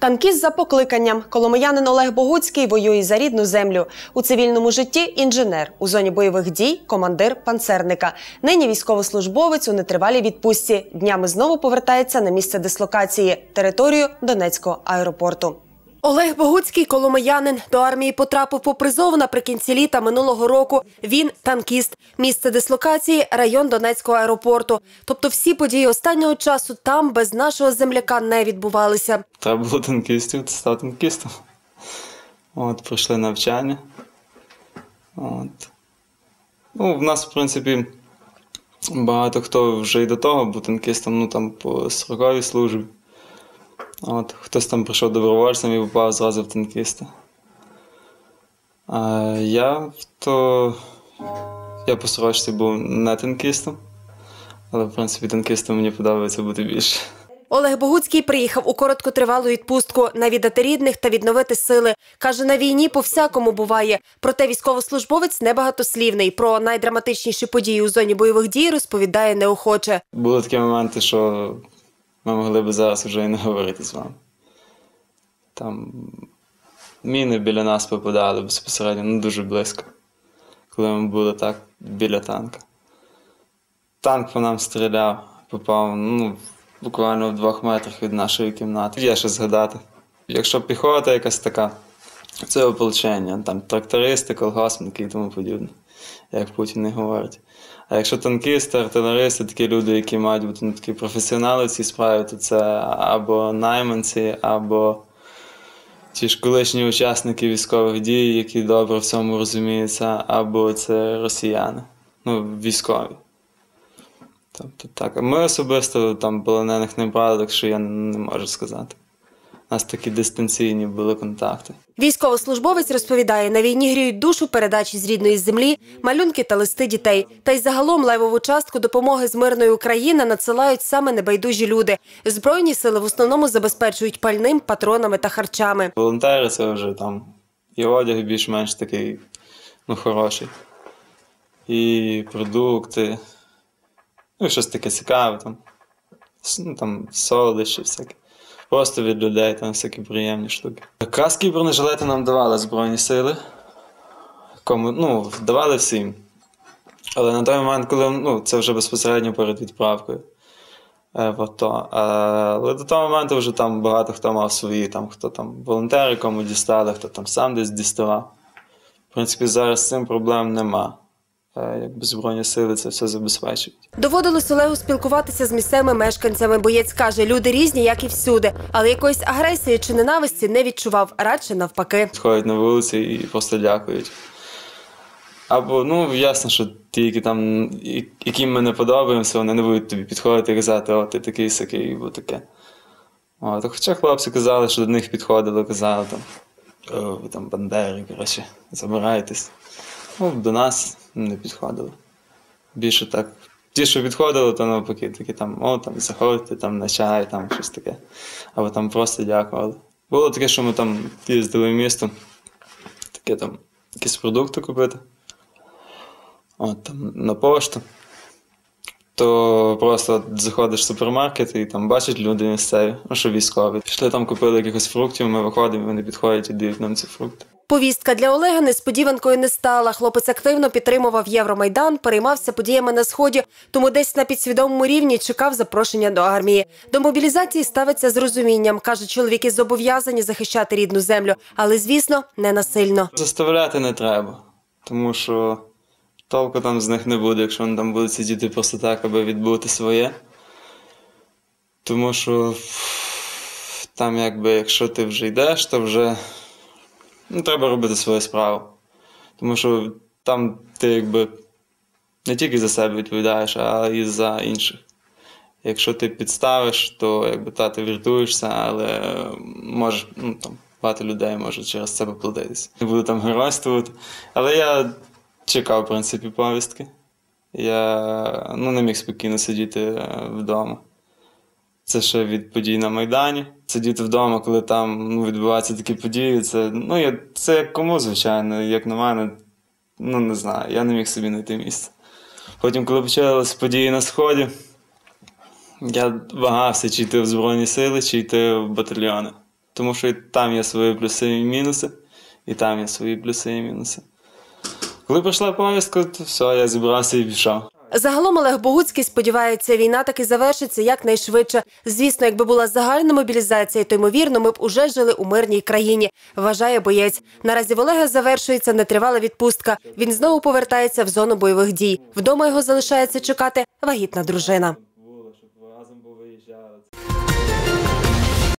Танкіст за покликанням. Коломиянин Олег Богуцький воює за рідну землю. У цивільному житті інженер. У зоні бойових дій командир панцерника. Нині військовослужбовець у нетривалій відпустці. Днями знову повертається на місце дислокації територію Донецького аеропорту. Олег Богуцький, коломиянин, до армії потрапив по призову наприкінці літа минулого року. Він танкіст. Місце дислокації район Донецького аеропорту. Тобто всі події останнього часу там без нашого земляка не відбувалися. Треба було танкістів, став танкістом. От, пройшли навчання. От. Ну, в нас, в принципі, багато хто вже й до того був танкістом, ну там по строковій службі. От, хтось там прийшов добровольцем і попав зразу в танкіста. А я то я по сорочці був не танкістом, але в принципі танкістом мені подобається бути більше. Олег Богуцький приїхав у короткотривалу відпустку навідати рідних та відновити сили. Каже, на війні по всякому буває. Проте військовослужбовець небагатослівний. Про найдраматичніші події у зоні бойових дій розповідає неохоче. Були такі моменти, що ми могли б зараз вже і не говорити з вами. Там міни біля нас попадали безпосередньо, ну дуже близько, коли ми були так біля танка. Танк по нам стріляв, попав ну, буквально в двох метрах від нашої кімнати. Є що згадати. Якщо піхота якась така, це ополчення, там трактористи, колгоспники і тому подібне, як Путін не говорить. А якщо танкісти, артилеристи, такі люди, які мають бути ну, такі професіонали в цій справі, то це або найманці, або ті ж колишні учасники військових дій, які добре в цьому розуміються, або це росіяни, ну, військові. Тобто так. Ми особисто там полонених не брали, так що я не можу сказати. У нас такі дистанційні були контакти. Військовослужбовець розповідає, на війні гріють душу передачі з рідної землі, малюнки та листи дітей. Та й загалом левову частку допомоги з мирної України надсилають саме небайдужі люди. Збройні сили в основному забезпечують пальним, патронами та харчами. Волонтери це вже там і одяг більш-менш такий ну, хороший. І продукти. Ну, щось таке цікаве там. Ну, там солодощі всякі. Просто від людей там всякі приємні штуки. Каски і бронежилети нам давали Збройні сили. Кому, ну, давали всім. Але на той момент, коли ну, це вже безпосередньо перед відправкою е, в АТО. Але до того моменту вже там багато хто мав свої, там, хто там волонтери кому дістали, хто там сам десь діставав. В принципі, зараз з цим проблем нема. Е, Якби Збройні сили це все забезпечують. Доводилось Олегу спілкуватися з місцевими мешканцями. Боєць каже, люди різні, як і всюди, але якоїсь агресії чи ненависті не відчував, радше навпаки. Підходять на вулиці і просто дякують. Або, ну, ясно, що ті, які там, яким ми не подобаємося, вони не будуть тобі підходити і казати, о, ти такий сякий, бо таке. От, хоча хлопці казали, що до них підходили, казали там, о, ви там бандери, коротше, забирайтесь. Ну, до нас не підходили. Більше так. Ті, що підходили, то навпаки, такі там, о, там заходьте там на чай, там щось таке. Або там просто дякували. Було таке, що ми там їздили в місто, таке там якісь продукти купити. От там на пошту. То просто заходиш в супермаркет і там бачать люди місцеві, ну що військові. Пішли там, купили якихось фруктів, ми виходимо, вони підходять і дають нам ці фрукти. Повістка для Олега несподіванкою не стала. Хлопець активно підтримував Євромайдан, переймався подіями на сході, тому десь на підсвідомому рівні чекав запрошення до армії. До мобілізації ставиться з розумінням. каже, чоловіки зобов'язані захищати рідну землю, але звісно, не насильно. Заставляти не треба, тому що толку там з них не буде, якщо вони там будуть сидіти просто так, аби відбути своє. Тому що там, якби, якщо ти вже йдеш, то вже ну, треба робити свою справу. Тому що там ти якби не тільки за себе відповідаєш, а і за інших. Якщо ти підставиш, то якби та ти врятуєшся, але можеш, ну там багато людей може через це поплатитися. Не буду там геройствувати. Але я чекав, в принципі, повістки. Я ну, не міг спокійно сидіти е, вдома. Це ще від подій на Майдані. Сидіти вдома, коли там ну, відбуваються такі події, це, ну, я, це як кому, звичайно, як на мене, ну не знаю, я не міг собі знайти місце. Потім, коли почалися події на Сході, я вагався, чи йти в Збройні сили, чи йти в батальйони. тому що і там є свої плюси і мінуси, і там є свої плюси і мінуси. Коли прийшла повістка, то все, я зібрався і пішов. Загалом Олег Богуцький сподівається, війна таки завершиться якнайшвидше. Звісно, якби була загальна мобілізація, то ймовірно, ми б уже жили у мирній країні. Вважає боєць. Наразі в Олега завершується нетривала відпустка. Він знову повертається в зону бойових дій. Вдома його залишається чекати вагітна дружина.